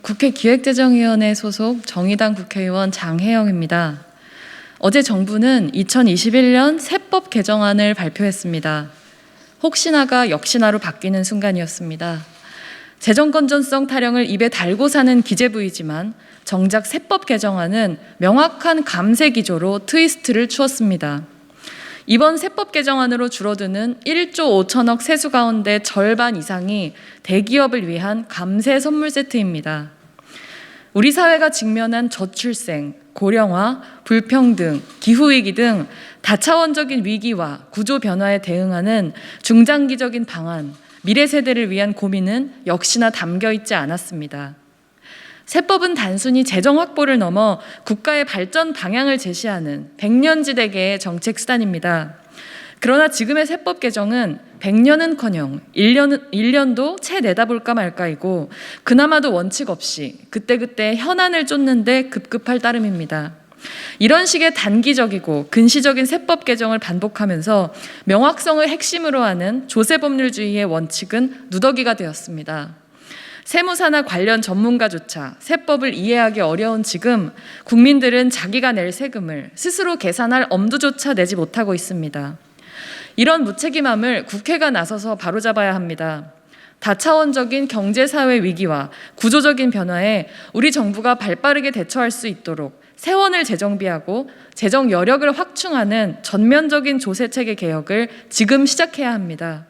국회 기획재정위원회 소속 정의당 국회의원 장혜영입니다. 어제 정부는 2021년 세법 개정안을 발표했습니다. 혹시나가 역시나로 바뀌는 순간이었습니다. 재정 건전성 타령을 입에 달고 사는 기재부이지만 정작 세법 개정안은 명확한 감세 기조로 트위스트를 추었습니다. 이번 세법 개정안으로 줄어드는 1조 5천억 세수 가운데 절반 이상이 대기업을 위한 감세 선물 세트입니다. 우리 사회가 직면한 저출생, 고령화, 불평등, 기후위기 등 다차원적인 위기와 구조 변화에 대응하는 중장기적인 방안, 미래 세대를 위한 고민은 역시나 담겨 있지 않았습니다. 세법은 단순히 재정 확보를 넘어 국가의 발전 방향을 제시하는 백년지대계의 정책 수단입니다. 그러나 지금의 세법 개정은 100년은커녕 1년, 1년도 채 내다볼까 말까이고 그나마도 원칙 없이 그때그때 현안을 쫓는데 급급할 따름입니다. 이런 식의 단기적이고 근시적인 세법 개정을 반복하면서 명확성을 핵심으로 하는 조세법률주의의 원칙은 누더기가 되었습니다. 세무사나 관련 전문가조차 세법을 이해하기 어려운 지금 국민들은 자기가 낼 세금을 스스로 계산할 엄두조차 내지 못하고 있습니다. 이런 무책임함을 국회가 나서서 바로잡아야 합니다. 다차원적인 경제사회 위기와 구조적인 변화에 우리 정부가 발빠르게 대처할 수 있도록 세원을 재정비하고 재정 여력을 확충하는 전면적인 조세체계 개혁을 지금 시작해야 합니다.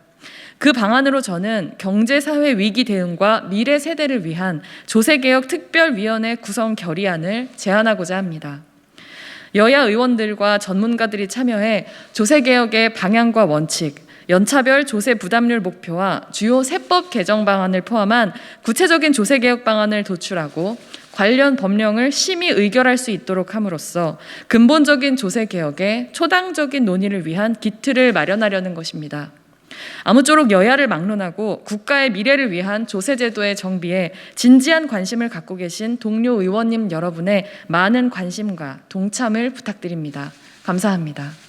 그 방안으로 저는 경제사회 위기 대응과 미래 세대를 위한 조세개혁 특별위원회 구성 결의안을 제안하고자 합니다. 여야 의원들과 전문가들이 참여해 조세개혁의 방향과 원칙, 연차별 조세 부담률 목표와 주요 세법 개정 방안을 포함한 구체적인 조세 개혁 방안을 도출하고 관련 법령을 심의 의결할 수 있도록 함으로써 근본적인 조세 개혁의 초당적인 논의를 위한 기틀을 마련하려는 것입니다. 아무쪼록 여야를 막론하고 국가의 미래를 위한 조세제도의 정비에 진지한 관심을 갖고 계신 동료 의원님 여러분의 많은 관심과 동참을 부탁드립니다. 감사합니다.